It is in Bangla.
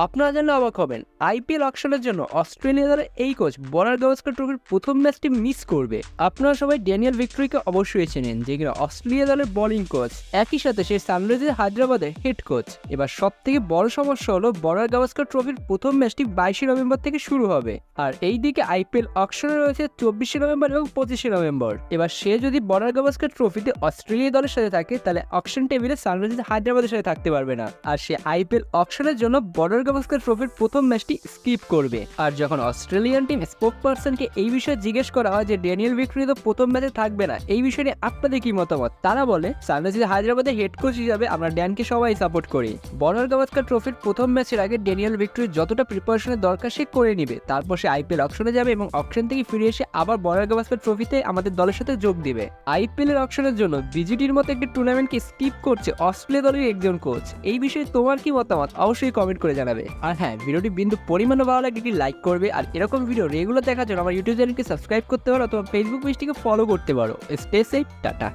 আপনারা জানলে অবাক হবেন, আইপিএল অকশনের জন্য অস্ট্রেলিয়া দলের এই কোচ বনার গাভাস্কার ট্রফির প্রথম ম্যাচটি মিস করবে। আপনারা সবাই ড্যানিয়েল ভিক্টরিকে অবশ্যই চেনেন, যে কিনা অস্ট্রেলিয়া দলের বোলিং কোচ একই সাথে সে সানরাইজার্স হায়দ্রাবাদের হেড কোচ এবার সব থেকে বড় সমস্যা হলো বনার গাভাস্কার ট্রফির প্রথম ম্যাচটি বাইশে নভেম্বর থেকে শুরু হবে। আর এই দিকে আইপিএল অকশনে রয়েছে চব্বিশে নভেম্বর এবং পঁচিশে নভেম্বর। এবার সে যদি বনার গাভাস্কার ট্রফিতে অস্ট্রেলিয়া দলের সাথে থাকে, তাহলে অকশন টেবিলে সানরাইজার্স হায়দ্রাবাদের সাথে থাকতে পারবে না। আর সে আইপিএল অকশনের জন্য বর্ডার গাভাস্কার ট্রফির প্রথম ম্যাচটি স্কিপ করবে। আর যখন অস্ট্রেলিয়ান টিম স্পোক পার্সনকে এই বিষয়ে জিজ্ঞেস করা হয় যে ড্যানিয়েল ভিক্টরি তো প্রথম ম্যাচে থাকবে না এই বিষয়ে নিয়ে আপনাদের কি মতামত? তারা বলে সানরাইজার্স হায়দ্রাবাদের হেড কোচ হিসাবে আমরা ড্যানকে সবাই সাপোর্ট করি। বর্ডার গাভাস্কার ট্রফির প্রথম ম্যাচের আগে ড্যানিয়েল ভিক্টরি যতটা প্রিপারেশনের দরকার সে করে নিবে। তারপর সে আইপিএল অকশনে যাবে এবং অপশন থেকে ফিরে এসে আবার বর্ডার গাভাস্কার ট্রফিতে আমাদের দলের সাথে যোগ দিবে। আইপিএল এর অকশনের জন্য বিজিটির মতো একটি টুর্নামেন্টকে স্কিপ করছে অস্ট্রেলিয়া দলের একজন কোচ এই বিষয়ে তোমার কি মতামত? অবশ্যই কমেন্ট করে জানাবে। আর হ্যাঁ ভিডিওটি বিন্দু পরিমাণও ভালো লাগে একটি লাইক করবে। আর এরকম ভিডিও রেগুলার দেখার জন্য আমার ইউটিউব চ্যানেলকে সাবস্ক্রাইব করতে পারো অথবা ফেসবুক পেজটিকে ফলো করতে পারো। Stay safe tata.